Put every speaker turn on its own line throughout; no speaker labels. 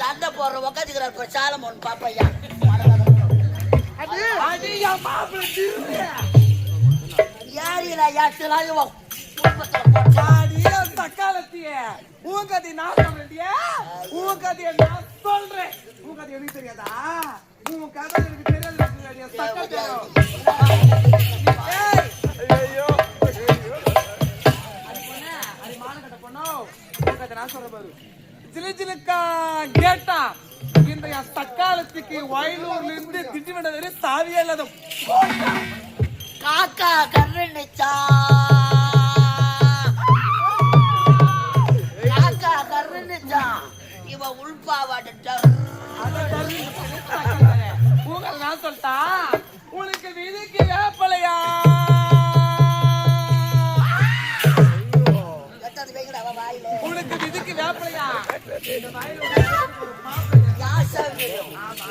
சண்டை போடுற உக்காந்துக்கிறார் சாலமோன் பாப்பையா. யாரில யாச்சலாம் இவன் குடும்பத்துல போட்டு
தக்காளத்திய. உன் கதையை நான் சொல்றேன்டியா. உன் கதையை நான் சொல்றேன். உன் கதை எனக்கு தெரியாதா? உன் கதை எனக்கு தெரியாது தக்காளத்தியம் ஐயோ அது கதை நான் சொல்ற பாரு கேட்டா இந்த என் தக்காளத்துக்கு வயலூர்ல இருந்து திண்டிவன வரை சாவியே இல்லாத
காக்கா கருணிச்சா. காக்கா கருணிச்சா. இவ உள்பாவாடிச்சா
உங்களை நான் சொல்லிட்டா?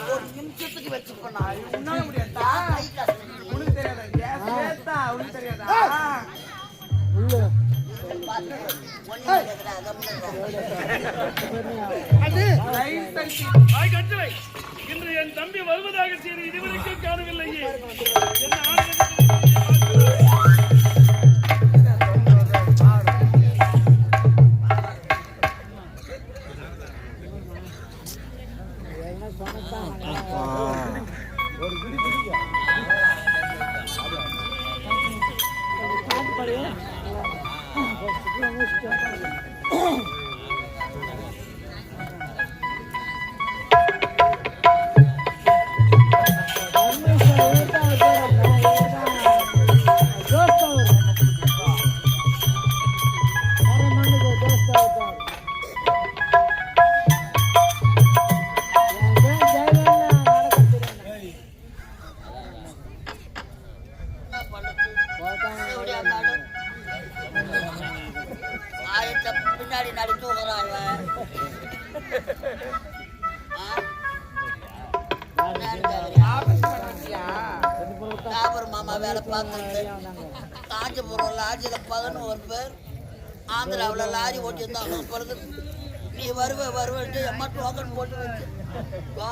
ஒரு நிமிஷத்துக்கு வச்சுக்கணும்
முடியாதா உனக்கு தெரியாதா உனக்கு தெரியாதா
இன்று என் தம்பி வருவதாக சரி இதுவரைக்கும் காணவில்லையே. என்ன
哦。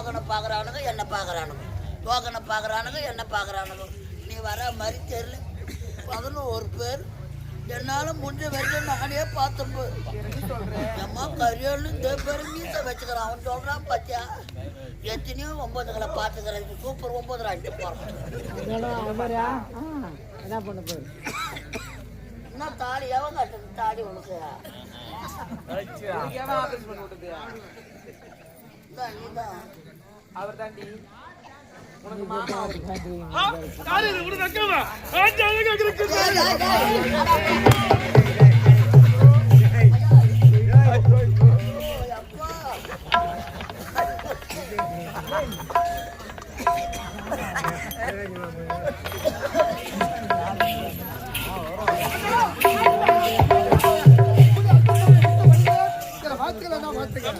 டோக்கனை பார்க்குறானுங்க என்ன பார்க்குறானுங்க? டோக்கனை பார்க்குறானுங்க என்ன பார்க்குறானுங்க? நீ வர மாதிரி தெரியல. பதினோரு பேர். என்னால் முடிஞ்ச வரைக்கும் நானே பார்த்தப்போ எம்மா கரியல் பேர் மீசை வச்சுக்கிறான். அவன் சொல்கிறான் பாத்தியா? எத்தனையோ ஒன்பதுகளை பார்த்துக்கிறேன். சூப்பர் ஒன்பது அடிச்சு போகிறான்
என்ன பண்ண போகுது
என்ன தாலி எவன் கட்டுறது தாலி உனக்கு? நீதான்.
அவர். தாண்டி உனக்கு மாமா
உனக்கு அக்காவா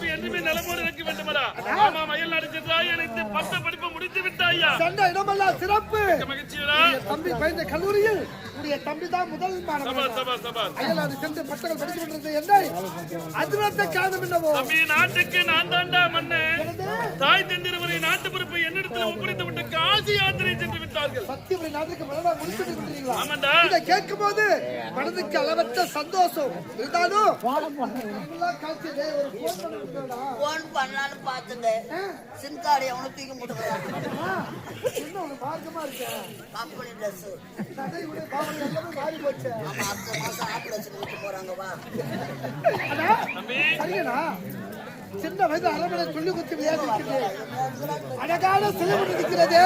என்றுமே நலமோடு இருக்க வேண்டுமடா. ஆமா மயில் எனக்கு பட்ட படிப்பு முடித்து விட்டாயா?
சண்டை இடமெல்லாம் சிறப்பு. தம்பி பயின்ற கல்லூரியில் உடைய தம்பி தான் முதல் அயலாறு சென்று பட்டங்கள் படித்து கொண்டிருந்த என்னை அதிரத்த காரணம் என்னவோ
தம்பி நாட்டுக்கு நான் தாண்டா மன்னன். தாய் தந்திரவரை நாட்டு பொறுப்பை என்னிடத்தில் ஒப்படைத்து விட்டு காசி யாத்திரை சென்று விட்டார்கள்.
சத்தியபுரி நாட்டுக்கு மனதா முடித்து கொண்டிருக்கீங்களா
ஆமாண்டா.
இதை கேட்கும் போது மனதுக்கு அளவற்ற சந்தோஷம். இருந்தாலும் போன்
பண்ணலான்னு பார்த்துங்க. சிம் கார்டு எவனும் தூக்கி முட்டுக்கிறான்
ஆ, என்ன ஒரு மார்க்கமா இருக்கு?
கம்பெனி ட்ரெஸ்
மாறி போச்சு.
ஆமா அடுத்த மாசம் ஆம்புலன்ஸுக்கு விட்டு போறாங்க வா.
சரிங்கண்ணா. சின்ன வயது அரமனை சொல்லி குத்தி விளையாடி அழகான சிலை ஒன்று இருக்கிறது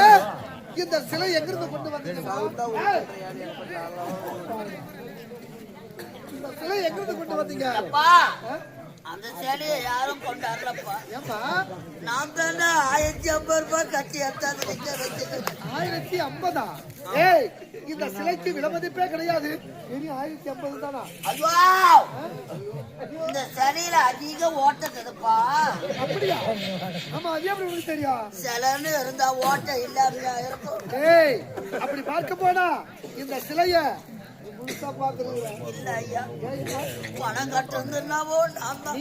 இந்த சிலை எங்கிருந்து கொண்டு வந்தீங்க? இந்த சிலை எங்கிருந்து கொண்டு வந்தீங்க?
அப்பா அந்த சேலையை யாரும் கொண்டாடலப்பா நான் தானே ஆயிரத்தி ஐம்பது ரூபாய் கட்டி வச்சுக்கிறேன்
ஆயிரத்தி ஐம்பதா? ஏய் இந்த சிலைக்கு விலைமதிப்பே கிடையாது. இனி ஆயிரத்தி ஐம்பது தானா?
ஐயோ! இந்த சிலையில அதிக ஓட்டதுப்பா
அப்படியா? ஆமா அது எப்படி உங்களுக்கு தெரியும்?
சிலைன்னு இருந்தா ஓட்டம் இல்லாமையா இருக்கும்?
ஏய் அப்படி பார்க்க போனா இந்த சிலைய புதுசா பாத்துருக்கிறேன்
இல்ல ஐயா பணம் கட்டுறதுனாவோ நான் தான்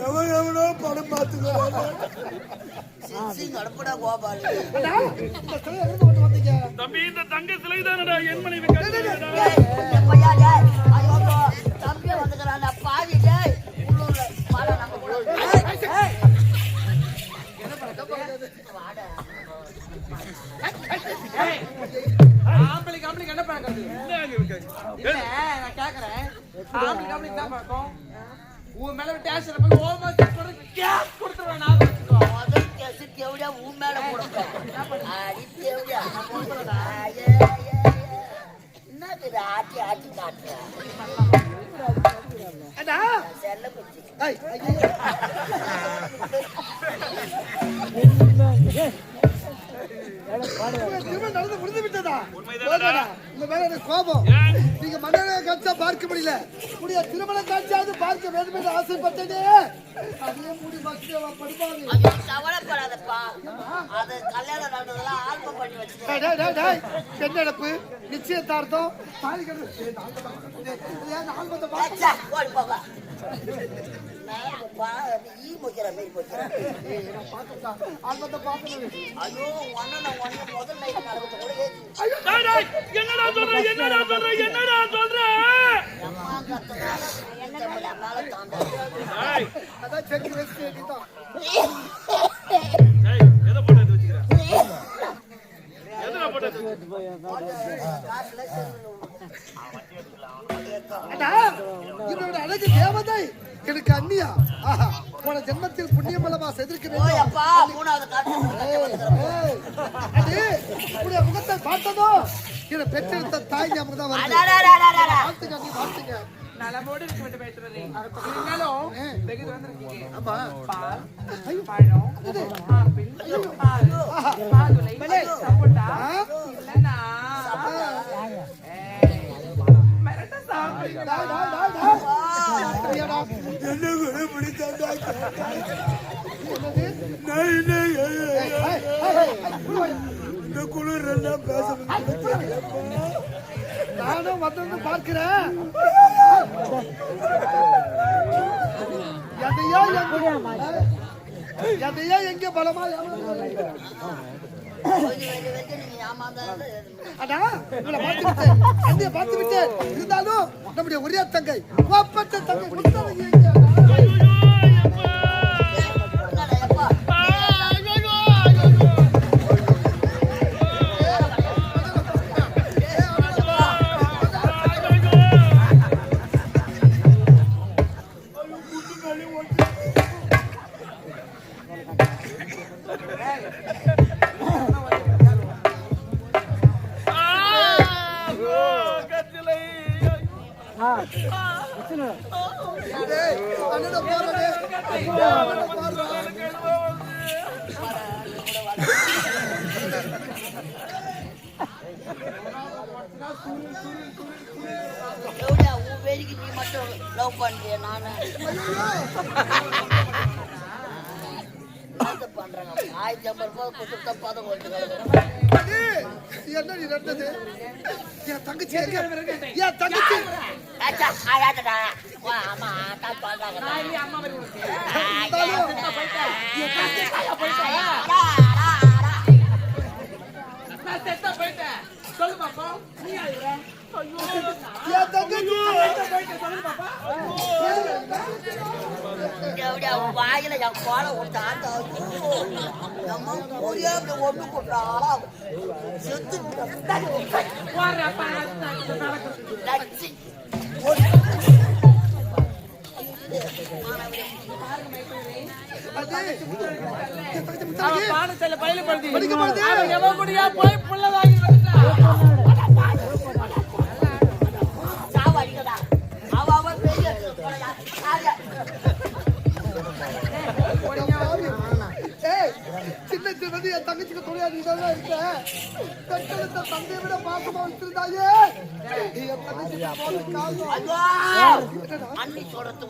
எவன் எவனோ
தம்பி இந்த தங்க சிலை தானடா என் மனைவி
பையா, டேய், ஐயோ, தம்பி வந்துக்கிறான்டா, பாவி, டேய். உள்ளூர்ல, நம்ம
ஆம்பளைக்கு ஆம்பளைக்கு என்ன பழக்கம் இல்ல நான் கேக்குறேன். ஆம்பளைக்கு ஆம்பளைக்கு தான் பழக்கம். உன் மேல டேஷன் போய் ஓமா கேஸ் கொடுத்துருவேன் நான்.
ஆட்டி ஆட்டி காட்டுற?
அண்ணா
செல்ல
திருமணம் நடந்து முடிந்து விட்டதா. உங்க மேல எனக்கு கோபம். நீங்க மன்னரை காட்சியா பார்க்க முடியல. உடைய திருமண காட்சியாவது பார்க்க வேண்டும் என்று ஆசைப்பட்டதே அதே மூடி படுப்பாங்க
ஐயோ, கவலைப்படாதப்பா. அது கல்யாணம் நடந்ததெல்லாம் ஆல்பம் பண்ணி வச்சுட்டேன்
டேய், டேய், டேய், டேய். பெண் நடப்பு நிச்சயதார்த்தம். தாலி கட்டு. ஏய், நாலு
ஈ மாதிரி ஐயோ, முதல் கூட
என்னடா? சொல்ற என்னடா சொல்ற என்னடா சொல்ற
அதான் செக்
எதை போட்டு எடுத்து போட்டு எடுத்து
அழகு தேவதை. எனக்கு அந்நியா ஆஹா போன ஜென்மத்தில் புண்ணியமல்லமா செதிர்க்க வேண்டும். முகத்தை பார்த்ததும் என்னை பெற்றெடுத்த தாய் ஞாபகம் தான். வாழ்த்துங்க நீ வாழ்த்துங்க.
நலமோடு இருக்க வேண்டும் பேசுறது இருந்தாலும் வெகு வந்திருக்கீங்க.
ஆமா.
பால் பழம் ஆப்பிள் பால் மாதுளை சப்போட்டா இல்லைன்னா ஏய், மிரட்ட சாப்பிடுங்க
டா, டா, டா, டா. ஐயாடா. என்ன கூட பிடித்தாண்டா இந்த குளிர் எல்லாம் பேச நானும் வந்து பார்க்கிறேன் எங்க எதையோ எங்க பலமா அடா பார்த்து விட்டு இருந்தாலும் நம்முடைய ஒரே தங்கை கோப்பட்ட தங்கை என்ன நீ நடந்தது என் தங்கச்சி என் தங்கச்சி
ஆச்சா,
போயிட்டேன். சொல்லு பாப்பா நீ ஆயிடுற
என் தங்கச்சி
போயிட்டேன் சொல்லு பாப்பா
வாயில என் கோலை நம்ம ஒண்ணு? செத்து
பாடத்துல பயில படுதி
படிக்க மாட்டுது.
அவன் எவன் கூடயா போய் புள்ள வாங்கி வந்துட்டான்
சின்னது என் தங்கச்சிக்கு துணையா நீ தான் இருக்க. பெற்றெடுத்த தந்தையை விட பாசமா வச்சிருந்தாயே. நீ என் தங்கச்சிக்கு போன காரணம்!
அண்ணி சொல்றது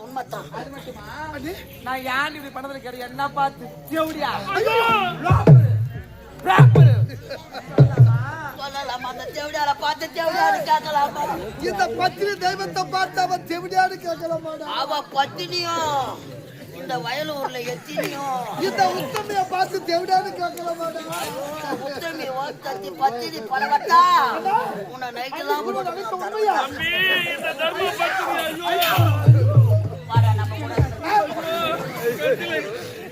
நான் ஏன் இப்படி என்ன பார்த்து? தேவடியா?
கேட்கலாமா?
இந்த பத்திரி தெய்வத்தை பார்த்து அவன் செவிடியாடு கேட்கலாமாடா?
அவ பத்தினியும் இந்த வயலூர்ல எத்தினியும்
இந்த உத்தமைய பார்த்து
உத்தமி ஓத்தத்தி பத்தினி பரவட்டா உன்னை நைட்டெல்லாம்
தம்பி இந்த தர்ம ஐயோ.
நம்ம கூட.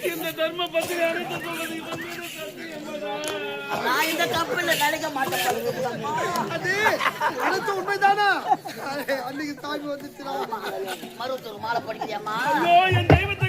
இந்த தர்ம அனைத்து.
நான் இந்த கப்பல்ல நினைக்க மாட்டேன்.
அது அனைத்து உண்மைதானா? அடே, அன்னைக்கு சாமி வந்துச்சுடா.
மருவத்தூர் மாலை படிக்கிறியாம்மா?
ஐயோ என் தெய்வத்துக்கு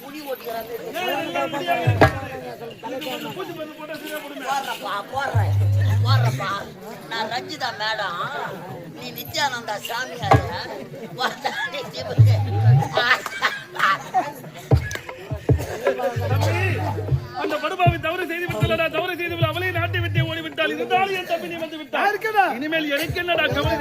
புலி ஓட்டிக்கிறாங்க போடுறேன் போடுறப்பா நான் ரஞ்சிதா மேடம் நீ நித்யானந்தா சாமியாரு
அந்த படுபாவை தவறு செய்து விட்டலடா தவறு செய்து நாட்டை விட்டே ஓடிவிட்டால் இருந்தாலும் என் தம்பி நீ வந்து இனிமேல் எனக்கு என்னடா கவலை.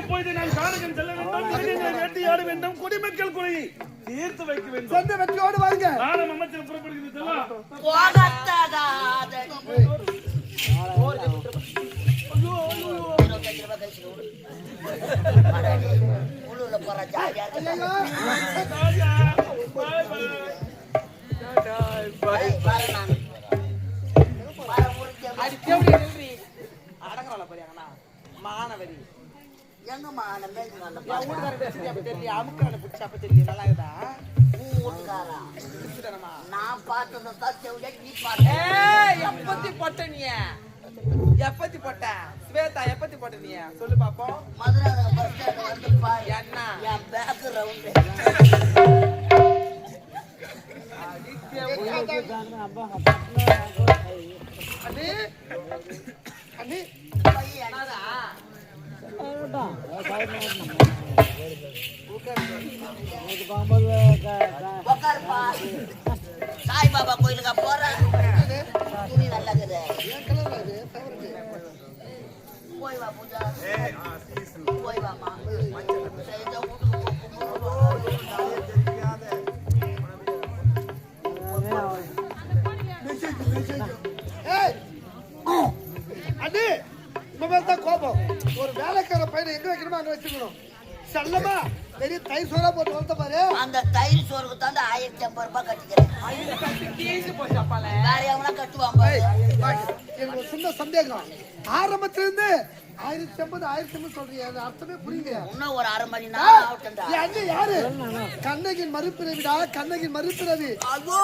எப்பொழுது நான் காரகம் செல்ல வேண்டும் மிருகங்களை வேட்டையாட வேண்டும் குடிமக்கள் குறையை தீர்த்து வைக்க வேண்டும்.
சொந்த வெற்றியோடு வாங்க.
நானும் அமைச்சர் புறப்படுகிறது
உள்ளூர்ல போற ஜாலியா பாரு நானு. பாரு,
மானவரி
மேற்கு கால்ல
என்
பாரு.
வீட்டுக்காரர் பேசுறது அப்ப தெரியல அமுக்கான பிடிச்ச அப்ப தெரியல நல்லா இருக்குதா?
நான் பார்த்ததை தான் செவிலியா, நீ பார்த்த.
எப்பத்தி போட்ட நீ? எப்பத்தி போட்ட? ஸ்வேதா எப்பத்தி போட்ட நீ? சொல்லு பாப்போம்.
மதுரை bus stand வந்து பாரு.
என்ன?
என்
அண்ணி
சாய்பாபா கோயிலுக்கு போறேன் துணி நல்லா போய் வா பூஜா போய் வாமா சரி, இதோ வீட்டுக்கு போ.
ஏய் அண்ணி இந்த மாதிரி தான் கோபம். ஒரு வேலைக்கார பையனை எங்க வைக்கணுமோ அங்க வச்சுக்கணும். செல்லமா பெரிய தயிர் சோறா போட்டு வளர்த்த பாரு.
அந்த தயிர் சோறுக்கு தான் ஆயிரத்தி ஐம்பது ரூபாய் கட்டிக்கிறேன். வேற எவனா
வா, எனக்கு ஒரு சின்ன சந்தேகம். ஆரம்பத்துல இருந்து ஆயிரத்தி ஐம்பது ஆயிரத்தி ஐம்பது சொல்றீங்க அர்த்தமே புரியலையா.
இன்னும் ஒரு அரை மணி நேரம்
யாரு? கண்ணகின் மறுபிறவிடா கண்ணகின் மறுபிறவி.
ஐயோ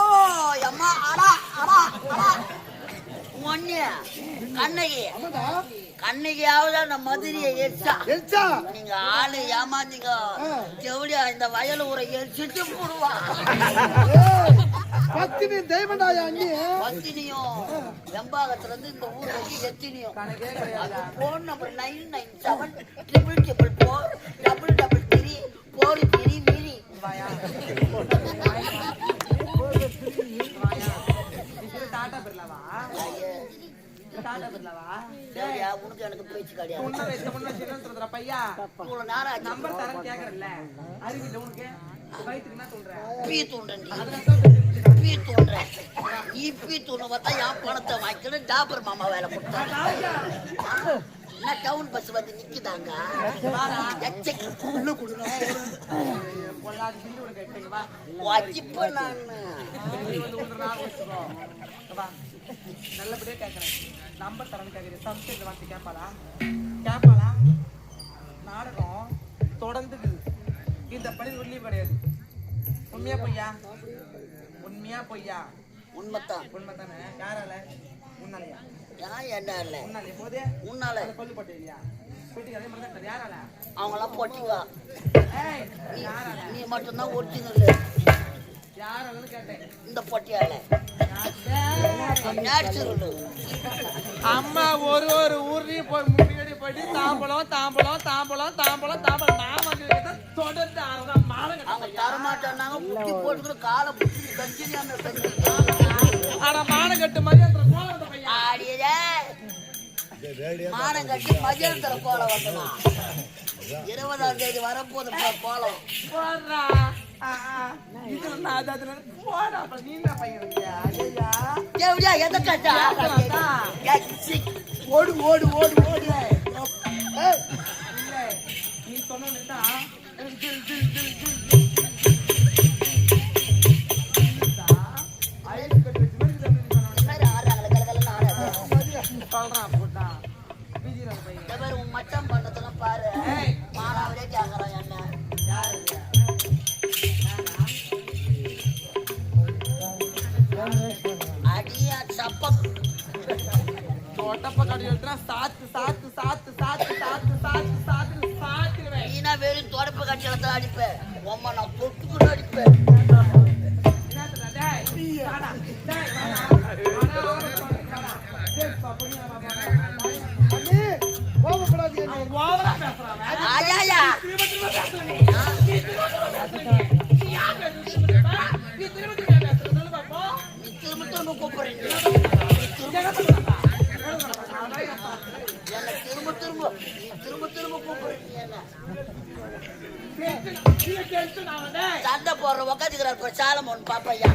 அம்மா அடா அடா அடா. ஒண்ணு கண்ணகி. கண்ணகியாவது அந்த மதுரையை எரிச்சா.
எரிச்சா?
நீங்க ஆளு ஏமாந்தீங்க எவ்வளியா இந்த வயல் ஊரை எரிச்சிட்டு போடுவா.
பத்தினி தெய்வனாயா அண்ணி?
பத்தினியும் வெம்பாகத்துல இருந்து இந்த ஊர் வரைக்கும் எத்தினியும். Phone number nine nine seven triple triple four double double three four three mini உனக்கு எனக்கு பேச்சு கிடையாது
பையா?
இவ்வளவு நேரம் ஆச்சு.
நம்பர் தரேன் கேக்குறல்ல அறிவில்ல உனக்கு? வயிற்றுக்கு என்ன சொல்ற?
பீ தூண்டண்டி பீ தூண்டுறேன் நீ பீ தூண்ட பார்த்தா என் பணத்தை வாங்கிக்கணும் டாபர் மாமா வேலை கொடுத்தாங்க என்ன டவுன் பஸ் வந்து நிக்குதாங்க? உள்ள நான்.
நீ வந்து ஒன்று நாள் வச்சுக்கோ வா நல்லபடியா கேட்கறேன் நம்பர் தரேன்னு கேட்குறேன் சம்ஸ்கிருத வார்த்தை கேட்பாளா கேட்பாளா நாடகம் தொடர்ந்துக்குது இந்த பணி உள்ளே கிடையாது உண்மையா பொய்யா? உண்மையா பொய்யா?
உண்மைத்தான்
உண்மை தானே யாரால? உன்னாலையா?
ஏன் என்ன இல்லை
உன்னாலே போதே?
உன்னால.
கொல்லுப்பட்டு இல்லையா வீட்டுக்கு அதே மாதிரி தான் யாரால?
அவங்களாம்
ஏய்
நீ மட்டும்தான் ஒரிஜினல்.
யார் வந்து கேட்டேன்.
இந்த பொட்டியால.
அம்மா ஒரு ஒரு ஊர்லயும் போய் முன்னாடி போயிட்டு தாம்பலம் தாம்பலம் தாம்பலம் தாம்பலம் நான் வந்து தொடர்ந்து அதான் மாலை
தரமாட்டாங்க புட்டி போட்டுக்கிற காலை புட்டி கஞ்சினியாம
ஆனா மானம் கட்டு மாதிரி அந்த கோலம்
ஆடியதே. மானம் கட்டி கோலம் வந்தனா. இருபதாம் தேதி வரப்போது கோலம்.
போடுறா. ஆ, ஆ. இதுல நான் அது அதுல போடா அப்புறம் நீ என்ன பையன் இருக்கியா? ஐயா
தேவடியா எதை கட்டா ஓடு ஓடு ஓடு ஓடு ஏய்,
இல்ல நீ சொன்னா திரும்ப திரும்ப திரும்ப
கூப்பிடுறீங்க சண்டை போடுற உக்காந்துக்கிறார் பாப்பையா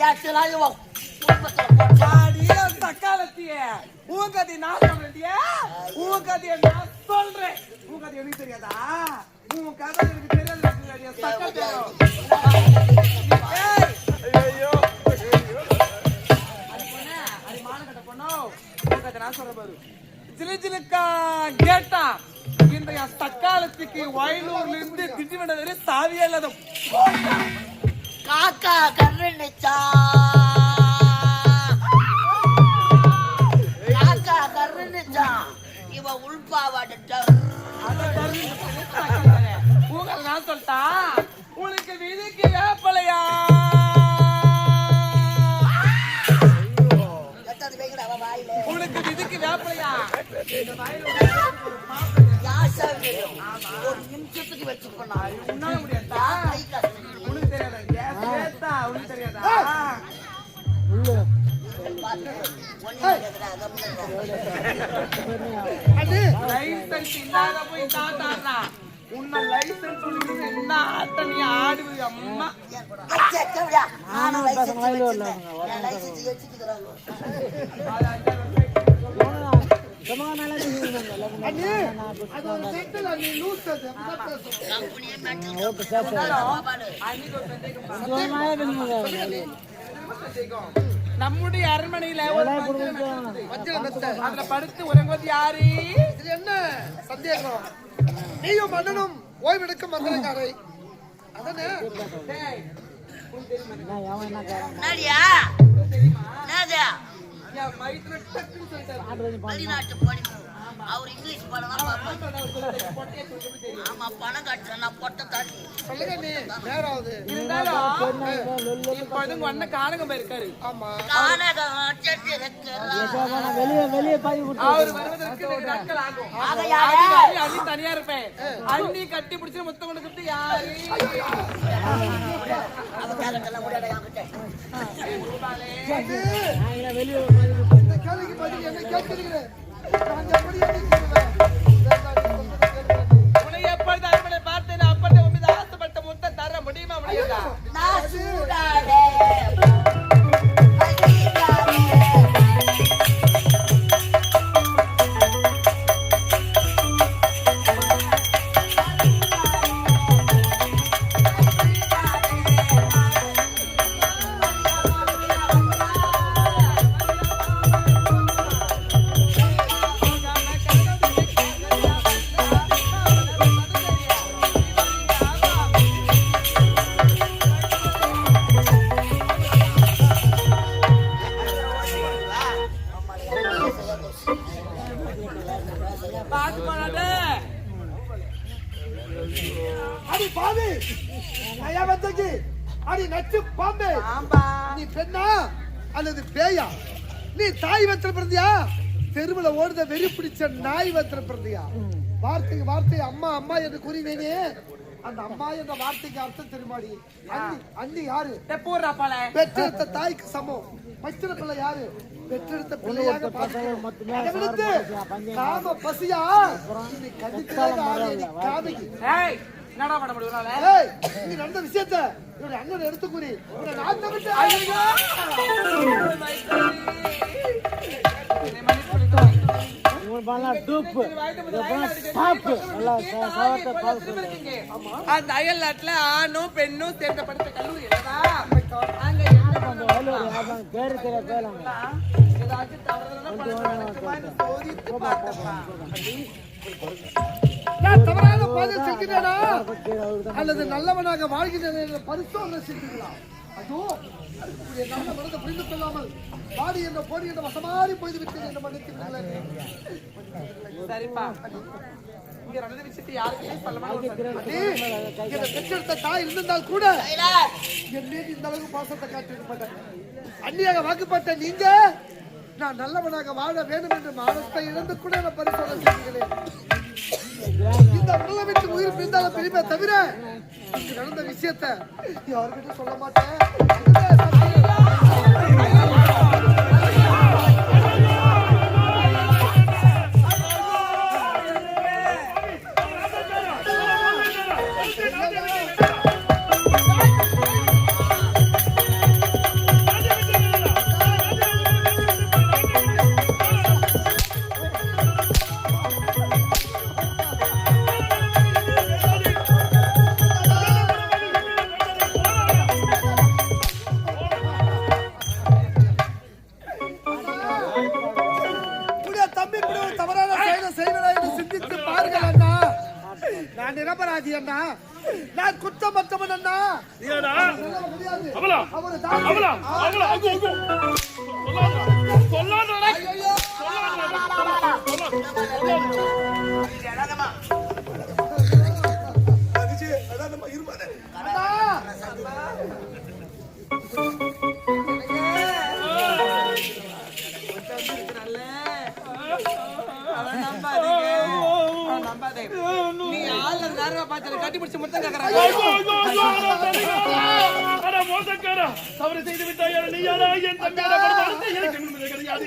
யாச்சலாம் போட்டா
அடி, என் தக்காளத்தியே. உன் கதையை நான் சொல்றேன்டியே. உன் கதையை நான் சொல்றேன். உன் கதை எனக்கு தெரியாதா? உன் கதை எனக்கு தெரியாது, எனக்கு நான் சொல்ற பாரு. ஜிலு ஜிலுக்கா கேட்டா இன்றைய தக்காலத்துக்கு தக்காளத்துக்கு வயலூர்ல இருந்து திண்டிவன வரை சாவியே இல்லாத
காக்கா கருணிச்சா
நம்முடைய அரண்மனையில. அதுல படுத்து உறங்குவது யாரு?
இது என்ன சந்தேகம்? நீயும் மன்னனும் ஓய்வெடுக்கும் மந்திரக்காரை. அதானே?
டேய்,
அவர் இங்கிலீஷ் படம் தான் பார்ப்பாரு.
ஆமா,
பணம் கட்டுறேன். நான் பொட்டை தண்ணி
சொல்லுங்க நீ. நேராவது
இருந்தாலும் இப்பொழுது உங்க அண்ணன் காணகம் இருக்காரு
ஆமா.
கானகம் சென்றிருக்கிறார்
அவர் வருவதற்கு நாட்கள் ஆகும். அண்ணி தனியா இருப்பேன். அண்ணி கட்டி பிடிச்சு முத்தம் யாரு?
என்ன கேட்கிறீர்கள் நான் எப்படி அடி பாவி. நயவந்தகி அடி நச்சு பாம்பே. நீ பெண்ணா அல்லது பேயா? நீ தாய் வத்திர பிறந்தியா? தெருவுல ஓடுத வெறி பிடிச்ச நாய் வத்திர பிறந்தியா? வார்த்தைக்கு வார்த்தை அம்மா அம்மா என்று கூறினேனே. அந்த அம்மா என்ற வார்த்தைக்கு அர்த்தம் தெரியுமாடி? அண்ணி அண்ணி யாரு? பெற்றெடுத்த தாய்க்கு சமம். பிள்ளை யாரு? பெற்றெடுத்த பிள்ளையாக விடுத்து காம பசியா? காமிக்கு.
ஏய் என்னடா பண்ண முடியும்
ஏய் நீ நடந்த விஷயத்த இவரு அண்ணன் எடுத்து கூறி உன்னை
விடுங்கள். அந்த அயல் நாட்டுல ஆணும் பெண்ணும் சேர்ந்தப்படுத்த கல்லூரி
நான் தவறான அல்லது நல்லவனாக வாழ்கிறேன் என்ற பரிசோதனை அதுவும் உங்களுடைய நல்ல மனதை புரிந்து கொள்ளாமல் பாடி என்ற போடி என்ற வசமாறி போய்து விட்டேன் என்று மன்னித்து.
சரிப்பா. இங்க நடந்த விஷயத்தை யாருக்குமே சொல்ல
என்னை பெற்றெடுத்த தாய் இருந்திருந்தால் கூட என் மீது இந்த அளவுக்கு பாசத்தை காட்டியிருக்க மாட்டேன். அந்நியாக வாக்குப்பட்ட நீங்க நான் நல்லவனாக வாழ வேண்டும் என்று மானத்தை இழந்து கூட நான் பரிசோதனை செய்கிறேன் இந்த உடலை விட்டு உயிர் பிரிந்தாலும் பிரிப்பே தவிர நடந்த விஷயத்தை யாருக்கிட்ட சொல்ல மாட்டேன்?
மோசக்காரா தவறு செய்து விட்டாயா நீ யாரா என் தம்பியான வருமானத்தை எனக்கு உண்மை கிடையாது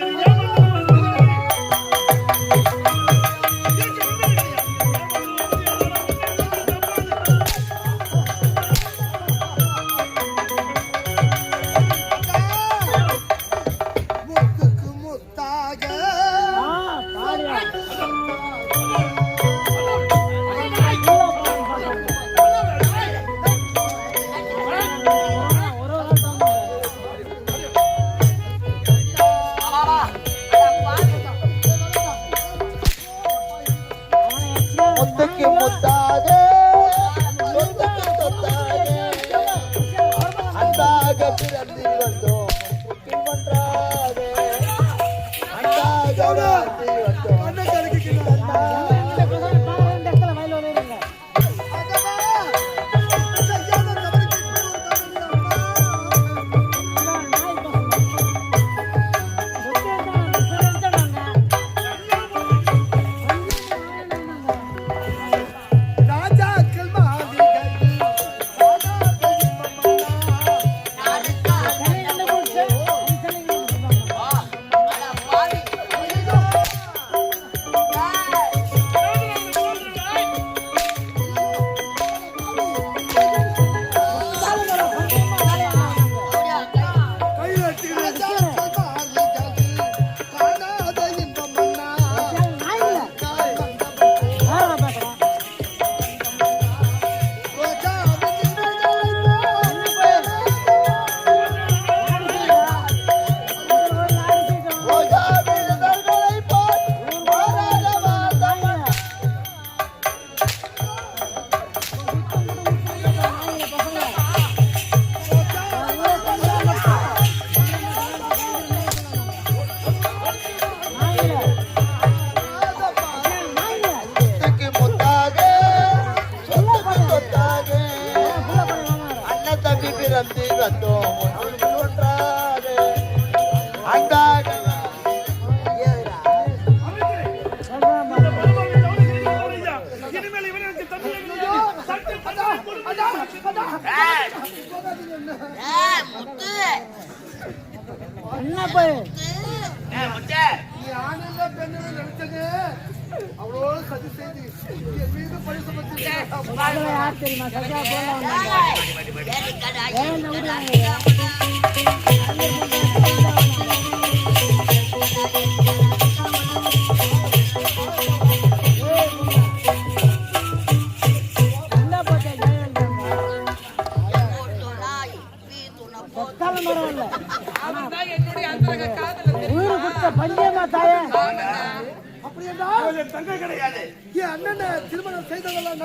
அண்ணனை திருமணம்
செய்ததெல்லாம்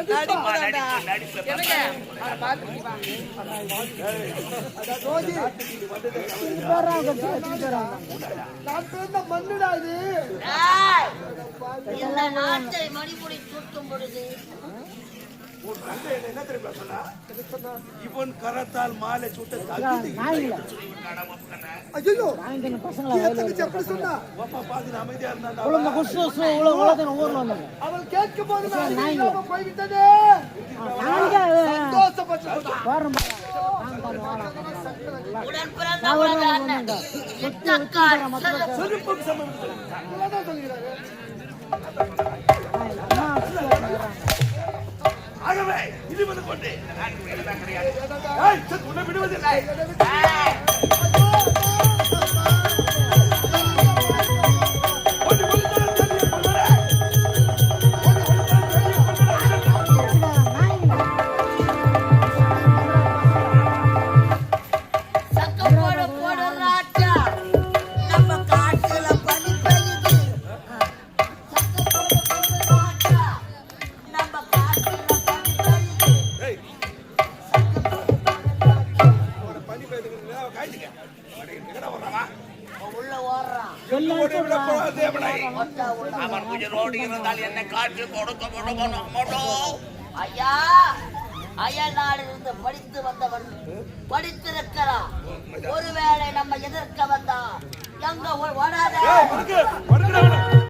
நான் பிறந்த மண்ணுடா இது.
இந்த நாட்டை மணிமுடி தூக்கும் பொழுது
உன் தந்தை என்ன தெரியுமா
சொன்னா?
இவன்
கரத்தால் மாலை
சுட்ட ஐயோ எப்படி சொன்னா.
அமைதியா ஆகவே இனிமது கொண்டு. நான் விடுவதாக கிடையாது விடுவதில்லை.